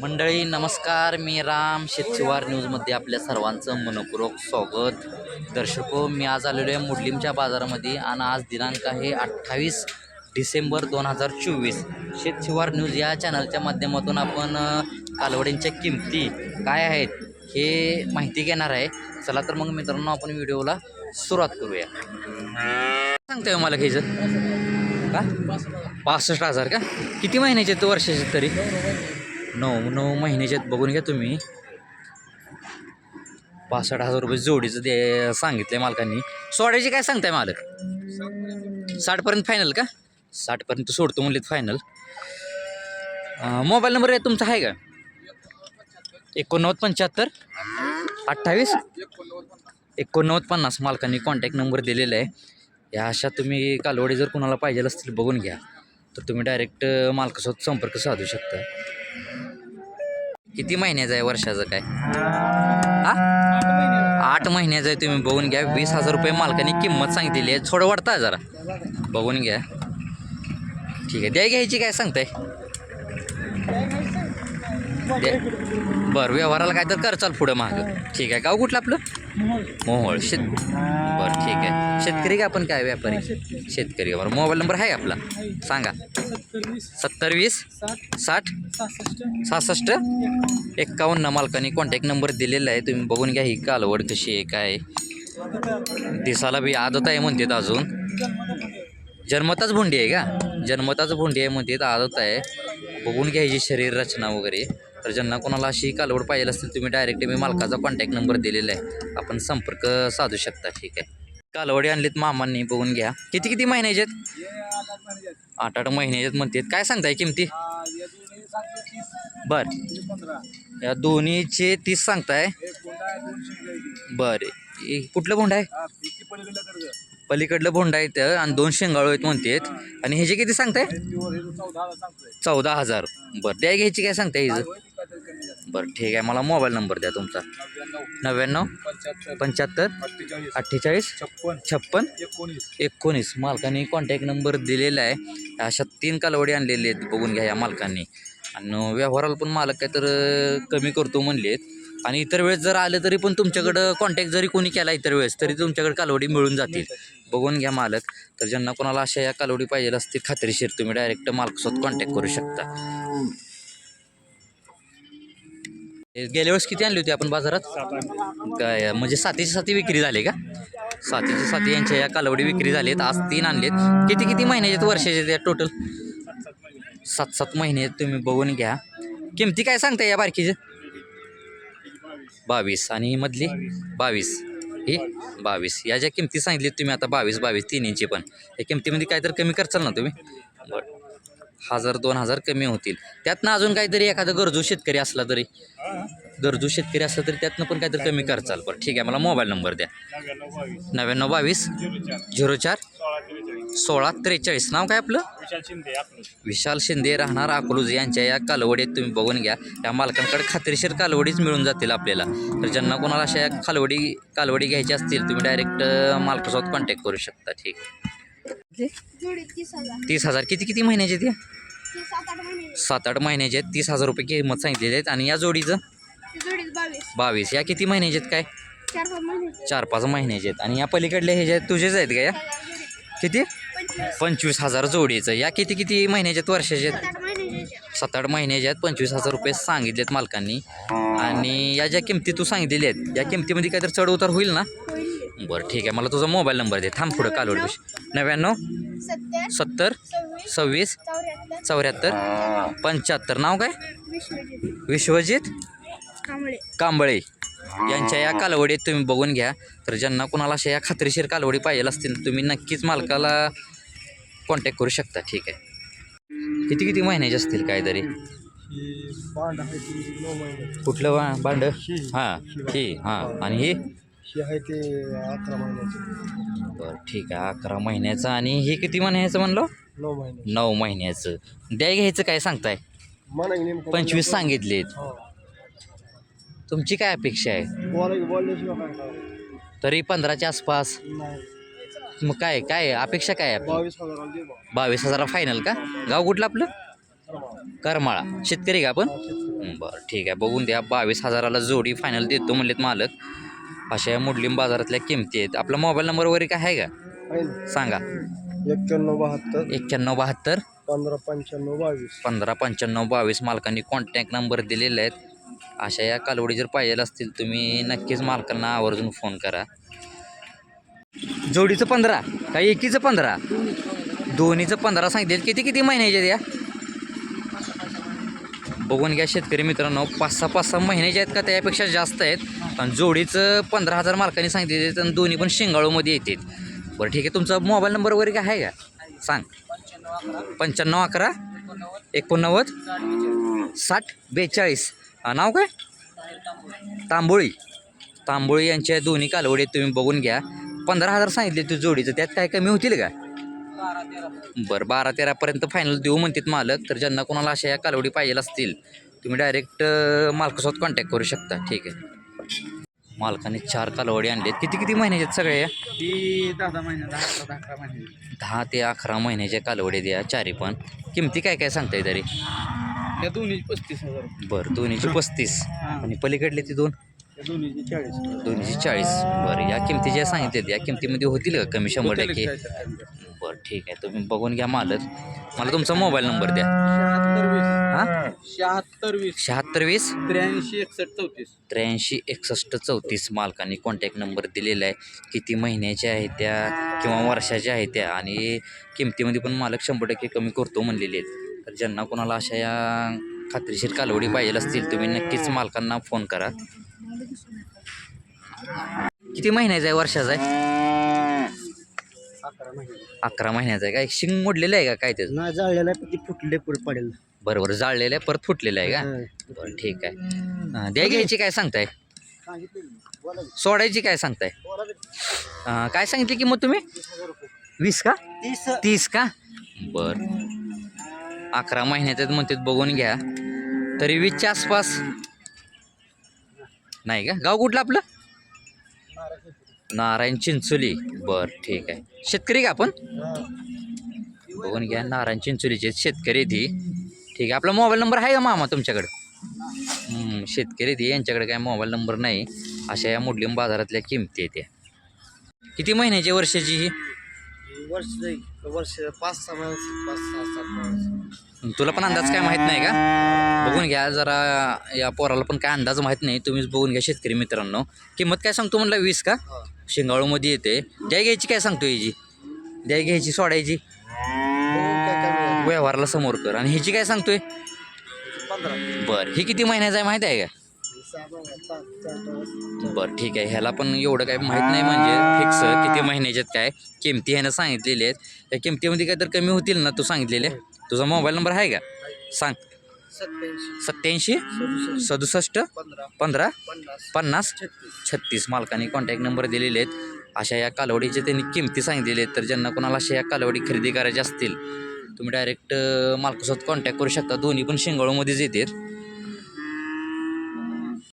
मंडळी नमस्कार. मी राम शेतशिवार न्यूजमध्ये आपल्या सर्वांचं मनपूर्वक स्वागत. दर्शको मी आज आलेलो आहे मुडलिमच्या बाजारामध्ये आणि आज दिनांक आहे अठ्ठावीस डिसेंबर दोन हजार चोवीस. शेतशिवार न्यूज या चॅनलच्या माध्यमातून आपण कालवडींच्या किमती काय आहेत हे माहिती घेणार आहे. चला तर मग मित्रांनो आपण व्हिडिओला सुरुवात करूया. सांगतोय मला घ्यायचं का? पासष्ट हजार का? किती महिन्याचे आहेत वर्षाचे तरी? नऊ नऊ महिन्याच्यात बघून घ्या तुम्ही. पासष्ट हजार रुपये जोडीचं दे सांगितलं आहे मालकांनी. सोडायची काय सांगताय मालक? साठपर्यंत फायनल का? साठपर्यंत सोडतो म्हणलेत फायनल मोबाईल नंबर आहे तुमचा आहे का? एकोणनव्वद पंच्याहत्तर अठ्ठावीस एकोणनव्वद पन्नास मालकांनी कॉन्टॅक्ट नंबर दिलेला आहे. या अशा तुम्ही कालवडी जर कुणाला पाहिजे असतील बघून घ्या. तर तुम्ही डायरेक्ट मालकासोबत संपर्क साधू शकता. किती महिन्याचं आहे वर्षाचं काय? हा? आठ महिन्याचं आहे तुम्ही बघून घ्या. वीस हजार रुपये मालकाने किंमत सांगितलेली आहे. थोडं वाढता जरा. बघून घ्या. ठीक आहे. द्या घ्यायची काय सांगताय? बरं व्यवहाराला काय तर करचाल पुढं मागं. ठीक आहे. गाव कुठलं आपलं? मोहोळ. शेत बरं ठीक आहे. शेतकरी का आपण काय व्यापारी? शेतकरी. बरं? मोबाईल नंबर आहे आपला? सांगा. सत्तर वीस साठ. सहासष्ट. एक्कावन्न मालकाने कॉन्टॅक्ट नंबर दिलेला आहे. तुम्ही बघून घ्या ही कालवड कशी आहे काय. दिसाला बी आदत आहे म्हणतात अजून. जन्मताच भोंडी आहे का? जन्मताच भोंडी आहे म्हणतात आदत आहे. बघून घ्यायची शरीर रचना वगैरे. तर ज्यांना कोणाला अशी कालवड पाहिजे असतील तुम्ही डायरेक्ट मी मालकाचा कॉन्टॅक्ट नंबर दिलेला आहे. आपण संपर्क साधू शकता ठीक आहे. कालवडी आणलीत मामांनी बघून घ्या. किती किती महिन्याचे आहेत? आठ आठ महिन्याचे म्हणतात. काय सांगताय किमती? बर. या दोन्हीचे तीस सांगताय. बर. कुठलं भोंड आहे? पलीकडलं भोंड आहे तर आणि दोन शेंगाळू आहेत म्हणतात. आणि ह्याचे किती सांगताय? चौदा हजार. बरं. द्या घ्यायची काय सांगताय हिचं बरं ठीक आहे. मला मोबाईल नंबर द्या तुमचा. नव्याण्णव पंच्याहत्तर अठ्ठेचाळीस छप्पन एकोणीस मालकाने कॉन्टॅक्ट नंबर दिलेला आहे. अशा तीन कालवडी आणलेली आहेत. बघून घ्या या मालकांनी. आणि व्यवहाराला पण मालक काय तर कमी करतो म्हणलेत. आणि इतर वेळेस जर आलं तरी पण तुमच्याकडं कॉन्टॅक्ट जरी कोणी केला इतर वेळेस तरी तुमच्याकडे कालवडी मिळून जातील. बघून घ्या मालक. तर ज्यांना कोणाला अशा या कालवडी पाहिजे असतील खात्रीशीर तुम्ही डायरेक्ट मालकासोबत कॉन्टॅक्ट करू शकता. गेल्या वेळेस किती आणली होती आपण बाजारात? काय म्हणजे सातीची साती विक्री झाली का? सातीची साती यांच्या या कालवडी विक्री झालीत आज तीन आणलेत. किती किती महिन्याचे आहेत, वर्षाचे आहेत या टोटल सात सात महिने आहेत, तुम्ही बघून घ्या. किमती काय सांगताय या बारकीचे? बावीस. आणि मधली? बावीस. ही? बावीस. या ज्या किमती सांगितलीत तुम्ही आता बावीस बावीस तिन्हीची पण. या किमतीमध्ये काय तर कमी करचाल ना तुम्ही? बरं. हजार दोन हजार कमी होतील. त्यातनं अजून काहीतरी एखादं गरजू शेतकरी असला तरी गरजू शेतकरी असला तरी त्यातनं पण काहीतरी कमी करचाल बरं. ठीक आहे मला मोबाईल नंबर द्या. नव्याण्णव बावीस झिरो चार सोळा त्रेचाळीस. नाव काय आपलं? विशाल शिंदे राहणार अकलूज. यांच्या या कालवडीत तुम्ही बघून घ्या. या मालकांकडे खात्रीशीर कालवडीच मिळून जातील आपल्याला. तर ज्यांना कोणाला अशा या कालवडी कालवडी घ्यायची असतील तुम्ही डायरेक्ट मालकासोबत कॉन्टॅक्ट करू शकता. ठीक तीस हजार. किती किती महिन्याचे ते सात आठ महिन्याचे आहेत. तीस हजार रुपये किंमत सांगितलेली आहेत. आणि या जोडीचं? बावीस. या किती महिन्याचे आहेत काय? चार पाच महिन्याचे आहेत. आणि या पलीकडले हे जे आहेत तुझेच आहेत का या? किती? पंचवीस. हजार जोडीचं. या किती किती महिन्याचे आहेत? वर्षाचे आहेत? सात आठ महिन्याचे आहेत. पंचवीस हजार रुपये सांगितलेत मालकांनी. आणि या ज्या किमती तू सांगितलेल्या आहेत या किमतीमध्ये काहीतरी चढ उतार होईल ना? बरं ठीक आहे. मला तुझा मोबाईल नंबर दे. थांब पुढं कालवड नव्याण्णव सत्तर सत्तर? सव्वीस चौऱ्याहत्तर. पंच्याहत्तर. नाव काय? विश्वजित. विश्वजित? कांबळे. कांबळे. यांच्या या कालवडीत तुम्ही बघून घ्या. तर ज्यांना कोणाला अशा या खात्रीशीर कालवडी पाहिजे असतील तुम्ही नक्कीच मालकाला कॉन्टॅक्ट करू शकता. ठीक आहे. किती किती महिन्याचे असतील काहीतरी? ही बांड कुठलं बा भांड ही. हां ही हां. आणि ही? ही आहे ते अकरा महिन्याची. बरं ठीक आहे अकरा महिन्याचं. आणि हे किती महिन्याचं म्हणलं? नऊ महिने नऊ महिन्याचं. द्या घ्यायचं काय सांगताय? म्हणा की नेमकं पंचवीस सांगितलेत. हो. तुमची काय अपेक्षा आहे? बोला बोलल्याशिवाय काय करावं? तरी पंधराच्या आसपास. नाही. मग काय काय अपेक्षा काय आहे आपली? बावीस हजाराला दे बा. बावीस हजारा फायनल का? गाव कुठलं आपलं? बा. करमाळा. शेतकरी का आपण? हा, शेतकरी. बरं ठीक आहे. बघून द्या. बावीस हजाराला जोडी फायनल देतो म्हणलेत मालक. अशा या मुडलिम बाजारातल्या किमती आहेत. आपला मोबाईल नंबर वगैरे काय आहे का? सांगा. एक्क्याण्णव बहात्तर. एक्क्याण्णव बहात्तर. पंधरा पंच्याण्णव बावीस. पंधरा पंच्याण्णव बावीस मालकांनी कॉन्टॅक्ट नंबर दिलेले आहेत. अशा या कालवडी जर पाहिजे असतील तुम्ही नक्कीच मालकांना आवर्जून फोन करा. जोडीचं पंधरा का एकीचं पंधरा? दोन्हीचं पंधरा सांगितले किती किती महिन्याचे द्या बघून घ्या शेतकरी मित्रांनो पाच सहा पाच सहा महिन्याचे आहेत का त्यापेक्षा जास्त आहेत. आणि जोडीचं पंधरा हजार मालकांनी सांगितले आणि दोन्ही पण शिंगाळूमध्ये येतील. बरं ठीक आहे. तुमचा मोबाईल नंबर वगैरे काय आहे का? सांग. पंच्याण्णव अकरा एकोणनव्वद साठ बेचाळीस. नाव काय? तांबोळी. तांबोळी यांच्या दोन्ही कालवडी तुम्ही बघून घ्या. पंधरा हजार सांगितले तू जोडीचं त्यात काय कमी होतील का? बरं बारा तेरापर्यंत फायनल देऊ म्हणतात मालक तर ज्यांना कोणाला अशा या कालवडी पाहिजे असतील तुम्ही डायरेक्ट मालकासोबत कॉन्टॅक्ट करू शकता. ठीक आहे. मालकाने चार कालवडी आणलेत किती किती महिन्याचे आहेत सगळ्या ती दहा दहा महिने दहा अकरा दहा अकरा महिने. दहा ते अकरा महिन्याच्या कालवडी द्या चारी पण. किमती काय काय सांगताय तरी? या दोन्हीची पस्तीस हजार. बरं दोन्हीची पस्तीस. आणि पलीकडले ते दोन? दोन्हीची चाळीस. बरं या किमती ज्या सांगितल्यात या किमतीमध्ये होतील का कमी शंभर टक्के? बरं ठीक आहे. तुम्ही बघून घ्या मालक. मला तुमचा मोबाईल नंबर द्या. शहात्तर वीस. हां? शहात्तर वीस. शहात्तर वीस? त्र्याऐंशी एकसष्ट चौतीस. त्र्याऐंशी एकसष्ट चौतीस मालकांनी कॉन्टॅक्ट नंबर दिलेला आहे. किती महिन्याच्या आहेत त्या किंवा वर्षाच्या आहेत त्या? आणि किमतीमध्ये पण मालक शंभर टक्के कमी करतो म्हणलेले आहेत. तर ज्यांना कोणाला अशा या खात्रीशीर कालवडी पाहिजे असतील तुम्ही नक्कीच मालकांना फोन करा. किती महिन्याचा आहे वर्षाचा आहे? अकरा महिने. अकरा महिन्याचा आहे काय शिंग मोडलेलं आहे का काय त्याचं? नाही जाळलेला आहे फुटले पुढे पडेल. बरोबर जाळलेलं आहे परत फुटलेलं आहे का. बरं ठीक आहे. द्या घ्यायची काय सांगताय. सोडायची काय सांगताय? काय सांगितली किंमत तुम्ही? वीस का? तीस. तीस का? बर. अकरा महिन्याच्यात म्हणतात बघून घ्या. तरी वीसच्या आसपास नाही का? गाव कुठलं आपलं? नारायण चिंचोली. बर ठीक आहे. शेतकरी का आपण? बघून घ्या नारायण चिंचोलीचे शेतकरी ती. ठीक आहे आपला मोबाईल नंबर आहे का मामा तुमच्याकडं? शेतकरी ती यांच्याकडे काय मोबाईल नंबर नाही. अशा या मुडलिम बाजारातल्या किमती आहेत त्या. किती महिन्याची वर्षाची ही? वर्ष वर्ष पाच सहा महिन्याची पाच सहा सात महिन्याची. तुला पण अंदाज काय माहीत नाही का? बघून घ्या जरा या पोराला पण काय अंदाज माहीत नाही. तुम्हीच बघून घ्या शेतकरी मित्रांनो. किंमत काय सांगतो म्हणला? वीस का? शिंगाळूमध्ये येते. द्या घ्यायची काय सांगतो याची द्या घ्यायची सोडायची. काय काय व्यवहाराला समोर कर. आणि ह्याची काय सांगतोय? बरं. ही किती महिन्याचा आहे माहीत आहे का? बरं ठीक आहे. ह्याला पण एवढं काही माहीत नाही म्हणजे फिक्स किती महिन्याच्यात काय किमती ह्यानं सांगितलेली आहेत. त्या किमतीमध्ये काय तर कमी होतील ना तू सांगितलेले तुझा मोबाईल नंबर आहे का? सांग. सत्याऐंशी. सदुसष्ट. पंधरा. पन्नास. छत्तीस. मालकांनी कॉन्टॅक्ट नंबर दिलेले आहेत. अशा या कालवडीचे त्यांनी किमती सांगितलेले आहेत. तर ज्यांना कोणाला अशा या कालवडी खरेदी करायच्या असतील तुम्ही डायरेक्ट मालकासोबत कॉन्टॅक्ट करू शकता. दोन्ही पण शेंगाळूमध्येच येतात.